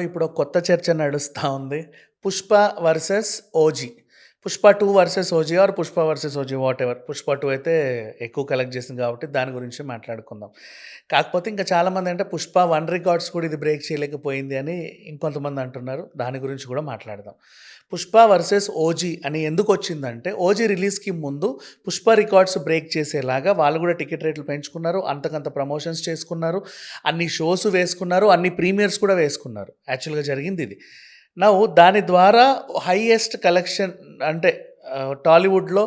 ఇప్పుడు కొత్త చర్చ నడుస్తూ ఉంది. 'Pushpa versus OG'. 'Pushpa two versus OG' or 'Pushpa versus OG' whatever. 'Pushpa two అయితే ఎక్కువ కలెక్ట్ చేసింది కాబట్టి దాని గురించి మాట్లాడుకుందాం. కాకపోతే ఇంకా చాలామంది అంటే 'పుష్ప వన్ రికార్డ్స్ కూడా ఇది బ్రేక్ చేయలేకపోయింది అని ఇంకొంతమంది అంటున్నారు. దాని గురించి కూడా మాట్లాడదాం. 'పుష్ప వర్సెస్ ఓజీ' అని ఎందుకు వచ్చిందంటే 'ఓజీ' రిలీజ్‌కి ముందు 'పుష్ప' రికార్డ్స్ బ్రేక్ చేసేలాగా వాళ్ళు కూడా టికెట్ రేట్లు పెంచుకున్నారు. అంతకంత ప్రమోషన్స్ చేసుకున్నారు. అన్ని షోస్ వేసుకున్నారు. అన్ని ప్రీమియర్స్ కూడా వేసుకున్నారు. యాక్చువల్‌గా జరిగింది ఇది. నౌ దాని ద్వారా హైయెస్ట్ కలెక్షన్ అంటే టాలీవుడ్‌లో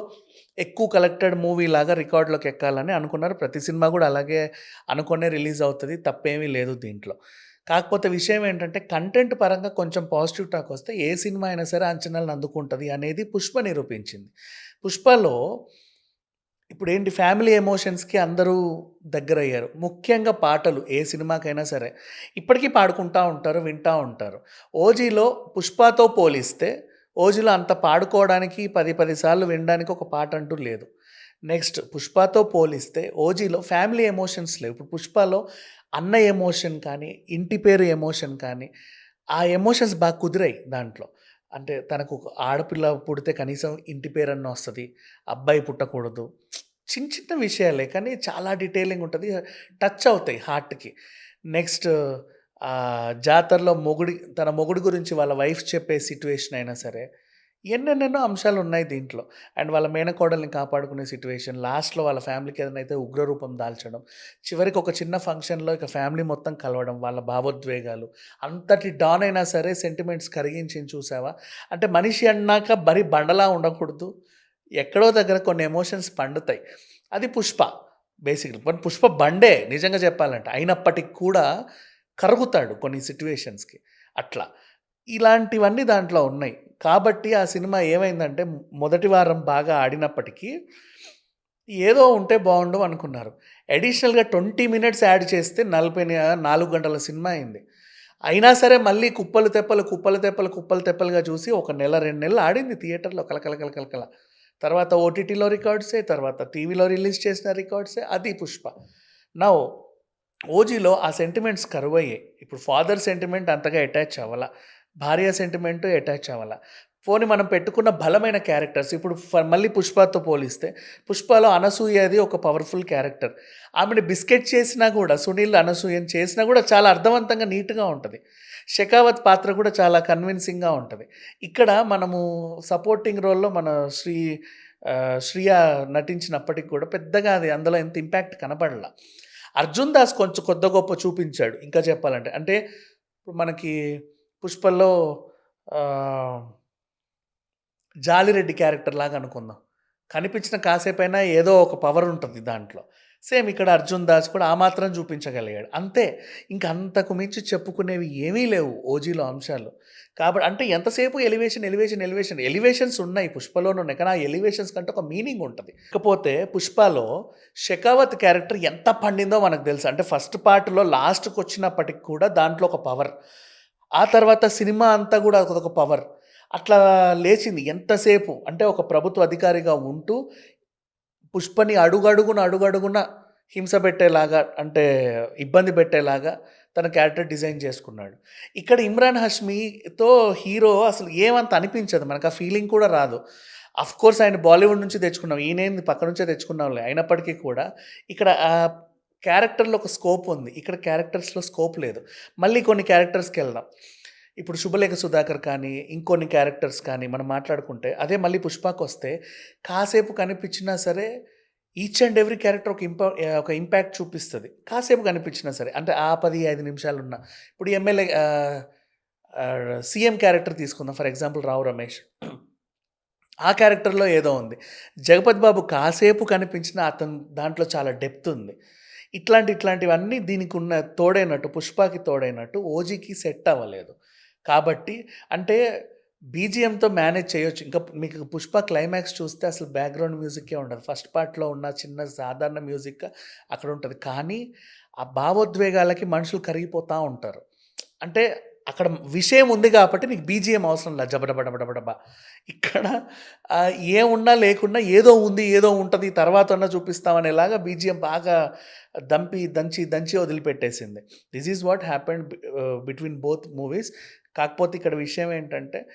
ఎక్కువ కలెక్టెడ్ మూవీ లాగా రికార్డ్‌లోకి ఎక్కాలని అనుకున్నారు. ప్రతి సినిమా కూడా అలాగే అనుకునే రిలీజ్ అవుతుంది తప్పేమీ లేదు దీంట్లో. కాకపోతే విషయం ఏంటంటే కంటెంట్ పరంగా కొంచెం పాజిటివ్ టాక్ వస్తే ఏ సినిమా అయినా సరే అంచనాలను అందుకుంటుంది అనేది 'పుష్ప' నిరూపించింది. 'పుష్పలో' ఇప్పుడేంటి ఫ్యామిలీ ఎమోషన్స్‌కి అందరూ దగ్గరయ్యారు. ముఖ్యంగా పాటలు ఏ సినిమాకైనా సరే ఇప్పటికీ పాడుకుంటా ఉంటారు. వింటా ఉంటారు. 'ఓజీలో' 'పుష్పతో' పోలిస్తే 'ఓజీలో' అంత పాడుకోవడానికి 10, 10 సార్లు వినడానికి ఒక పాట అంటూ లేదు. నెక్స్ట్ 'పుష్పతో' పోలిస్తే 'ఓజీలో' ఫ్యామిలీ ఎమోషన్స్ లేవు. ఇప్పుడు 'పుష్పలో' అన్న ఎమోషన్ కానీ, ఇంటి పేరు ఎమోషన్ కానీ, ఆ ఎమోషన్స్ బాగా కుదిరాయి దాంట్లో. అంటే తనకు ఆడపిల్ల పుడితే కనీసం ఇంటి పేరన్నా వస్తుంది అబ్బాయి పుట్టకూడదు. చిన్న చిన్న విషయాలే కానీ చాలా డీటెయిలింగ్ ఉంటుంది టచ్ అవుతాయి హార్ట్‌కి. నెక్స్ట్ జాతరలో మొగుడి తన మొగుడు గురించి వాళ్ళ వైఫ్ చెప్పే సిట్యుయేషన్ అయినా సరే ఎన్నెన్నెన్నో అంశాలు ఉన్నాయి దీంట్లో. అండ్ వాళ్ళ మేనకోడల్ని కాపాడుకునే సిట్యుయేషన్. లాస్ట్‌లో వాళ్ళ ఫ్యామిలీకి ఏదైనా అయితే ఉగ్రరూపం దాల్చడం. చివరికి ఒక చిన్న ఫంక్షన్‌లో ఇక ఫ్యామిలీ మొత్తం కలవడం. వాళ్ళ భావోద్వేగాలు. అంతటి డాన్ అయినా సరే సెంటిమెంట్స్ కరిగించింది చూసావా? అంటే మనిషి అన్నాక బరి బండలా ఉండకూడదు. ఎక్కడో దగ్గర కొన్ని ఎమోషన్స్ పండుతాయి. అది 'పుష్ప' బేసిక్‌లీ. బట్ 'పుష్ప' బండే నిజంగా చెప్పాలంటే. అయినప్పటికి కూడా కరుగుతాడు కొన్ని సిట్యుయేషన్స్‌కి. అట్లా. ఇలాంటివన్నీ దాంట్లో ఉన్నాయి. కాబట్టి ఆ సినిమా ఏమైందంటే మొదటి వారం బాగా ఆడినప్పటికీ ఏదో ఉంటే బాగుండు అనుకున్నారు. అడిషనల్‌గా 20 మినిట్స్ యాడ్ చేస్తే నలభై నాలుగు గంటల సినిమా అయింది. అయినా సరే మళ్ళీ కుప్పలు తెప్పలు, కుప్పలు తెప్పలు, కుప్పలు తెప్పలుగా చూసి ఒక నెల, రెండు నెలలు ఆడింది థియేటర్‌లో కలకల కల తర్వాత ఓటీటీలో రికార్డ్సే, తర్వాత టీవీలో రిలీజ్ చేసిన రికార్డ్సే. అది 'పుష్ప'. నా 'ఓజీలో' ఆ సెంటిమెంట్స్ కరువయ్యాయి. ఇప్పుడు ఫాదర్ సెంటిమెంట్ అంతగా అటాచ్ అవ్వాల భార్య సెంటిమెంట్ అటాచ్ అవ్వాల పోనీ మనం పెట్టుకున్న బలమైన క్యారెక్టర్స్ ఇప్పుడు ఫ మళ్ళీ 'పుష్పతో' పోలిస్తే 'పుష్పలో' అనసూయది ఒక పవర్‌ఫుల్ క్యారెక్టర్. ఆమెను బిస్కెట్ చేసినా కూడా సునీల్ అనసూయని చేసినా కూడా చాలా అర్థవంతంగా నీట్‌గా ఉంటుంది షెకావత్ పాత్ర కూడా చాలా కన్విన్సింగ్‌గా ఉంటుంది ఇక్కడ మనము సపోర్టింగ్ రోల్‌లో మన శ్రీ శ్రియ నటించినప్పటికి కూడా పెద్దగా అది అందులో ఎంత ఇంపాక్ట్ కనపడల. అర్జున్ దాస్ కొంచెం కొద్ది గొప్ప చూపించాడు ఇంకా చెప్పాలంటే. అంటే ఇప్పుడు మనకి 'పుష్పలో' జాలిరెడ్డి క్యారెక్టర్ లాగా అనుకుందాం. కనిపించిన కాసేపైనా ఏదో ఒక పవర్ ఉంటుంది దాంట్లో. సేమ్ ఇక్కడ అర్జున్ దాస్ కూడా ఆ మాత్రం చూపించగలిగాడు. అంతే. ఇంక అంతకు మించి చెప్పుకునేవి ఏమీ లేవు 'ఓజీలో' అంశాలు. కాబట్టి అంటే ఎంతసేపు ఎలివేషన్, ఎలివేషన్, ఎలివేషన్. ఎలివేషన్స్ ఉన్నాయి పుష్పలోనే ఉన్నాయి. కానీ ఆ ఎలివేషన్స్ కంటే ఒక మీనింగ్ ఉంటుంది ఇకపోతే 'పుష్పలో' షెకావత్ క్యారెక్టర్ ఎంత పండిందో మనకు తెలుసు. అంటే ఫస్ట్ పార్ట్‌లో లాస్ట్కి వచ్చినప్పటికి కూడా దాంట్లో ఒక పవర్. ఆ తర్వాత సినిమా అంతా కూడా అదొక పవర్. అట్లా లేచింది. ఎంతసేపు అంటే ఒక ప్రభుత్వ అధికారిగా ఉంటూ పుష్పని అడుగడుగున, అడుగడుగున హింస పెట్టేలాగా అంటే ఇబ్బంది పెట్టేలాగా తన క్యారెక్టర్ డిజైన్ చేసుకున్నాడు. ఇక్కడ ఇమ్రాన్ హష్మీతో హీరో అసలు ఏమంత అనిపించదు. మనకు ఆ ఫీలింగ్ కూడా రాదు. ఆఫ్‌కోర్స్ ఆయన బాలీవుడ్ నుంచి తెచ్చుకున్నాం. ఈయనేంది పక్క నుంచే తెచ్చుకున్నాంలే. అయినప్పటికీ కూడా ఇక్కడ క్యారెక్టర్‌లో ఒక స్కోప్ ఉంది. ఇక్కడ క్యారెక్టర్స్‌లో స్కోప్ లేదు. మళ్ళీ కొన్ని క్యారెక్టర్స్కి వెళ్దాం ఇప్పుడు 'శుభలేఖ సుధాకర్' కానీ, ఇంకొన్ని క్యారెక్టర్స్ కానీ మనం మాట్లాడుకుంటే అదే మళ్ళీ 'పుష్ప'కొస్తే కాసేపు కనిపించినా సరే ఈచ్ అండ్ ఎవ్రీ క్యారెక్టర్ ఒక ఇంపా ఒక ఇంపాక్ట్ చూపిస్తుంది కాసేపు కనిపించినా సరే. అంటే ఆ పది ఐదు నిమిషాలు ఉన్న ఇప్పుడు ఎమ్మెల్యే సీఎం క్యారెక్టర్ తీసుకుందాం. For example 'Rao Ramesh.' ఆ క్యారెక్టర్‌లో ఏదో ఉంది. 'జగపతి బాబు' కాసేపు కనిపించిన అతను దాంట్లో చాలా డెప్త్ ఉంది. ఇట్లాంటి ఇట్లాంటివన్నీ దీనికి ఉన్న తోడైనట్టు 'పుష్పకి' తోడైనట్టు 'ఓజీకి' సెట్ అవ్వలేదు. కాబట్టి అంటే బీజీఎంతో మేనేజ్ చేయొచ్చు. ఇంకా మీకు 'పుష్ప' క్లైమాక్స్ చూస్తే అసలు బ్యాక్‌గ్రౌండ్ మ్యూజిక్కే ఉండదు. ఫస్ట్ పార్ట్‌లో ఉన్న చిన్న సాధారణ మ్యూజిక్ అక్కడ ఉంటుంది కానీ ఆ భావోద్వేగాలకి మనుషులు కరిగిపోతూ ఉంటారు. అంటే అక్కడ విషయం ఉంది కాబట్టి నీకు బీజీఎం అవసరం లేదు జబడబడబడబడబా ఇక్కడ ఏమున్నా లేకున్నా ఏదో ఉంది ఏదో ఉంటుంది తర్వాత అన్న చూపిస్తామనేలాగా బీజిఎం బాగా దంపి దంచి దంచి వదిలిపెట్టేసింది this is what happened between both movies కాకపోతే ఇక్కడ విషయం ఏంటంటే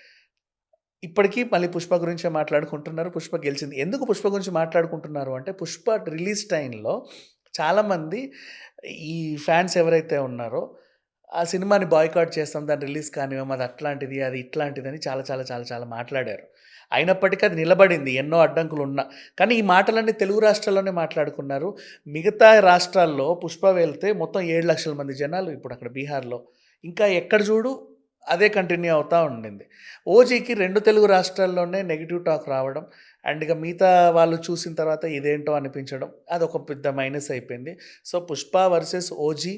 ఇప్పటికీ మళ్ళీ పుష్ప గురించే మాట్లాడుకుంటున్నారు పుష్ప గెలిచింది. ఎందుకు పుష్ప గురించి మాట్లాడుకుంటున్నారు అంటే పుష్ప రిలీజ్ టైంలో చాలామంది ఈ ఫ్యాన్స్ ఎవరైతే ఉన్నారో ఆ సినిమాని బాయ్కాట్ చేస్తాం దాని రిలీజ్ కానివ్వం అది అట్లాంటిది అది ఇట్లాంటిది అని చాలా చాలా చాలా చాలా మాట్లాడారు. అయినప్పటికీ అది నిలబడింది ఎన్నో అడ్డంకులు ఉన్నా. కానీ ఈ మాటలన్నీ తెలుగు రాష్ట్రాల్లోనే మాట్లాడుకున్నారు. మిగతా రాష్ట్రాల్లో పుష్ప వెళ్తే మొత్తం ఏడు లక్షల మంది జనాలు ఇప్పుడు అక్కడ బీహార్లో. ఇంకా ఎక్కడ చూడు అదే కంటిన్యూ అవుతూ ఉండింది. ఓజీకి రెండు తెలుగు రాష్ట్రాల్లోనే నెగిటివ్ టాక్ రావడం అండ్ ఇక మిగతా వాళ్ళు చూసిన తర్వాత ఇదేంటో అనిపించడం అది ఒక పెద్ద మైనస్ అయిపోయింది. So Pushpa versus OG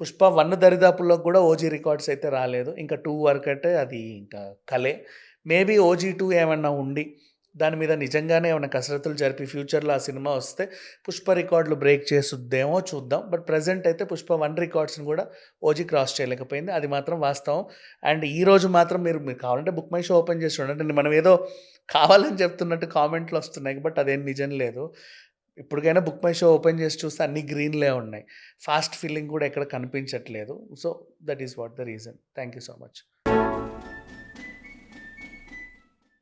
Pushpa one దరిదాపుల్లో కూడా ఓజీ రికార్డ్స్ అయితే రాలేదు. ఇంకా టూ వరకు అంటే అది ఇంకా కలే. మేబీ ఓజీ టూ ఏమన్నా ఉండి దాని మీద నిజంగానే ఏమైనా కసరత్తులు జరిపి ఫ్యూచర్లో ఆ సినిమా వస్తే పుష్ప రికార్డులు బ్రేక్ చేస్తుందేమో చూద్దాం. బట్ ప్రజెంట్ అయితే పుష్ప వన్ రికార్డ్స్ని కూడా ఓజీ క్రాస్ చేయలేకపోయింది. అది మాత్రం వాస్తవం. అండ్ ఈ రోజు మాత్రం మీరు మీరు కావాలంటే బుక్ మై షో ఓపెన్ చేసి చూడండి. మనం ఏదో కావాలని చెప్తున్నట్టు కామెంట్లు వస్తున్నాయి. బట్ అదేం నిజం లేదు. ఇప్పటికైనా బుక్ మై షో ఓపెన్ చేసి చూస్తే అన్ని గ్రీన్లే ఉన్నాయి. ఫాస్ట్ ఫీలింగ్ కూడా ఎక్కడ కనిపించట్లేదు. So that is what the reason. Thank you so much.